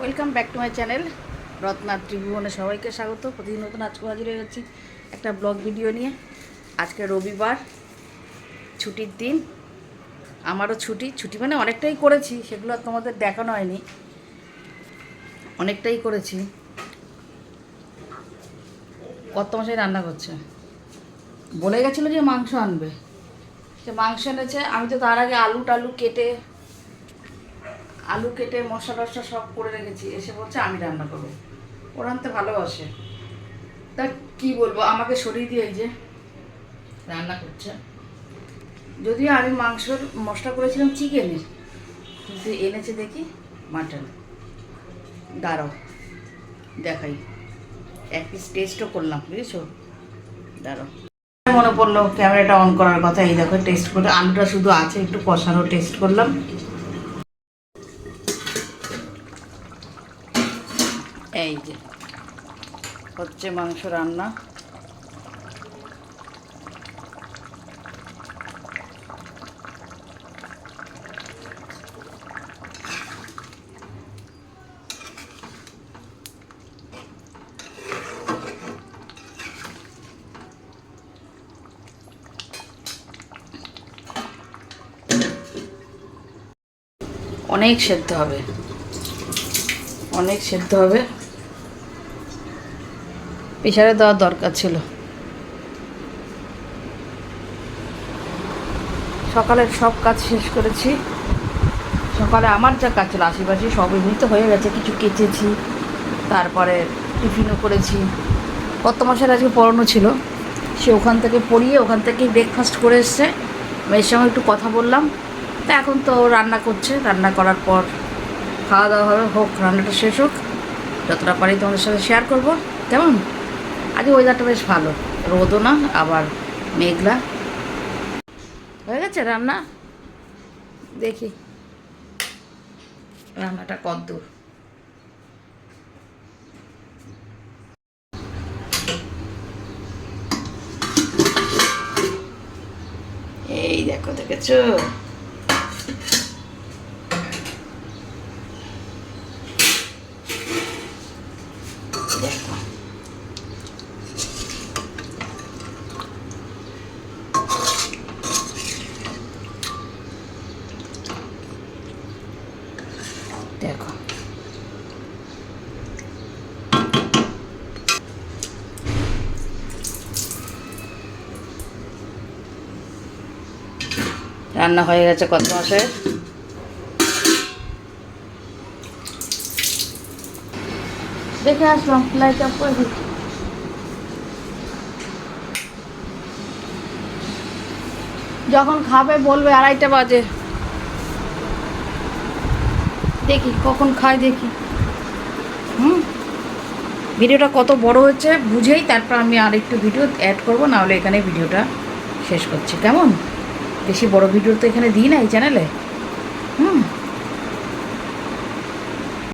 Welcome back to my channel Ratna ত্রিভুবনে সবাইকে স্বাগত। প্রতিদিন নতুন আজকে হাজির হয়ে যাচ্ছি একটা ব্লগ ভিডিও নিয়ে। আজকে রবিবার, ছুটির দিন। আমারও ছুটি। ছুটি মানে অনেকটাই করেছি, সেগুলো তোমাদের দেখানো হয়নি। অনেকটাই করেছি। কত মাসে রান্না করছে। বলে গেছিল যে মাংস আনবে। সে মাংস এনেছে। আমি তো তার আগে আলু টালু কেটে আলু কেটে মশলা টশলা সব করে রেখেছি। এসে বলছে, আমি রান্না করব। ওরা আনতে ভালোবাসে। তা কি বলব, আমাকে সরিয়ে দিয়ে এই যে রান্না করছে। যদিও আমি মাংসর মশলা করেছিলাম চিকেনের, কিন্তু এনেছে দেখি মাটন। দাঁড়াও, দেখাই। এক পিস টেস্টও করলাম, বুঝেছ? দাঁড়াও। মনে পড়ল ক্যামেরাটা অন করার কথা। এই দেখো টেস্ট করে, আলুটা শুধু আছে, একটু কষানো টেস্ট করলাম। এই যে হচ্ছে মাংস রান্না। অনেক সেদ্ধ হবে। অনেক সেদ্ধ হবে। প্রেশারে দেওয়ার দরকার ছিল। সকালের সব কাজ শেষ করেছি। সকালে আমার যা কাজ ছিল, আশেপাশে সব এমনিতে হয়ে গেছে, কিছু কেচেছি, তারপরে টিফিনও করেছি। কত মাসের আজকে পড়ানো ছিল, সে ওখান থেকে পড়িয়ে ওখান থেকেই ব্রেকফাস্ট করে এসছে। মেয়ের সঙ্গে একটু কথা বললাম, তা এখন তো রান্না করছে, রান্না করার পর খাওয়া দাওয়া হবে, হোক, রান্নাটা শেষ হোক, যতটা পারি তোমাদের সাথে শেয়ার করব। কেমন? আজকে ওয়েদারটা বেশ ভালো। রোদও না, আবার মেঘলা। হয়ে গেছে রান্না? দেখি। রান্নাটা কদ্দূর। এই দেখো, দেখেছ? দেখো। দেখো। রান্না হয়ে গেছে কত মাসে দেখে আসলাম লাইট অফ করে যখন খাবে বলবে আড়াইটা বাজে। দেখি, কখন খায় দেখি। হুম? ভিডিওটা কত বড় হচ্ছে বুঝেই তারপর আমি আরেকটু ভিডিও অ্যাড করব, নাহলে এখানে ভিডিওটা শেষ করছি। কেমন? বেশি বড় ভিডিও তো এখানে দিই না এই চ্যানেলে